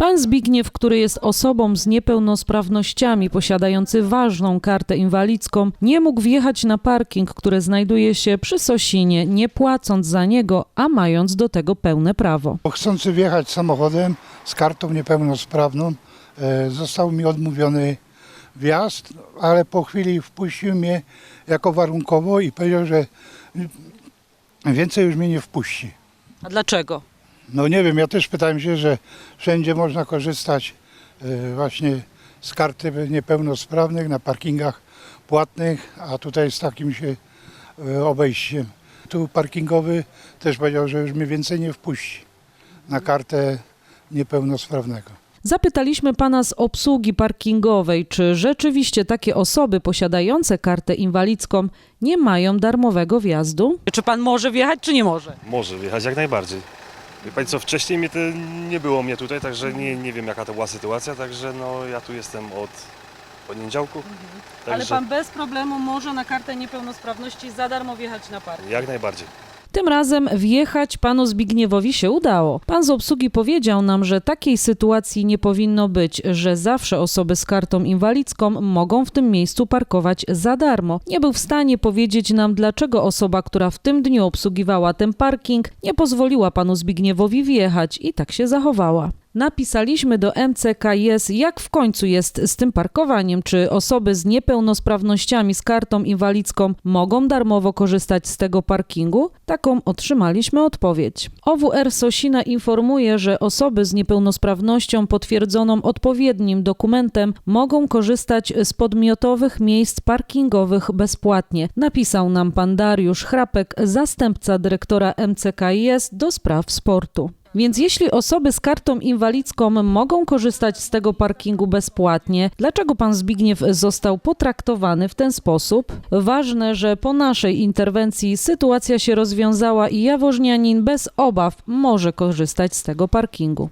Pan Zbigniew, który jest osobą z niepełnosprawnościami, posiadający ważną kartę inwalidzką, nie mógł wjechać na parking, który znajduje się przy Sosinie, nie płacąc za niego, a mając do tego pełne prawo. Chcący wjechać samochodem z kartą niepełnosprawną, e, został mi odmówiony wjazd, ale po chwili wpuścił mnie jako warunkowo i powiedział, że więcej już mnie nie wpuści. A dlaczego? No nie wiem, ja też pytałem się, że wszędzie można korzystać e, właśnie z karty niepełnosprawnych na parkingach płatnych, a tutaj z takim się e, obejściem. Tu parkingowy też powiedział, że już mnie więcej nie wpuści na kartę niepełnosprawnego. Zapytaliśmy pana z obsługi parkingowej, czy rzeczywiście takie osoby posiadające kartę inwalidzką nie mają darmowego wjazdu? Czy pan może wjechać, czy nie może? Może wjechać jak najbardziej. Wie pani co, wcześniej mnie to nie było mnie tutaj, także nie, nie wiem jaka to była sytuacja, także no ja tu jestem od poniedziałku. Ale Także pan bez problemu może na kartę niepełnosprawności za darmo wjechać na park. jak najbardziej. Tym razem wjechać panu Zbigniewowi się udało. Pan z obsługi powiedział nam, że takiej sytuacji nie powinno być, że zawsze osoby z kartą inwalidzką mogą w tym miejscu parkować za darmo. Nie był w stanie powiedzieć nam, dlaczego osoba, która w tym dniu obsługiwała ten parking, nie pozwoliła panu Zbigniewowi wjechać i tak się zachowała. Napisaliśmy do MCKS, jak w końcu jest z tym parkowaniem, czy osoby z niepełnosprawnościami z kartą inwalidzką mogą darmowo korzystać z tego parkingu? Taką otrzymaliśmy odpowiedź. OWR Sosina informuje, że osoby z niepełnosprawnością potwierdzoną odpowiednim dokumentem mogą korzystać z podmiotowych miejsc parkingowych bezpłatnie, napisał nam pan Dariusz Chrapek, zastępca dyrektora MCKS do spraw sportu. Więc jeśli osoby z kartą inwalidzką mogą korzystać z tego parkingu bezpłatnie, dlaczego pan Zbigniew został potraktowany w ten sposób? Ważne, że po naszej interwencji sytuacja się rozwiązała i jaworznianin bez obaw może korzystać z tego parkingu.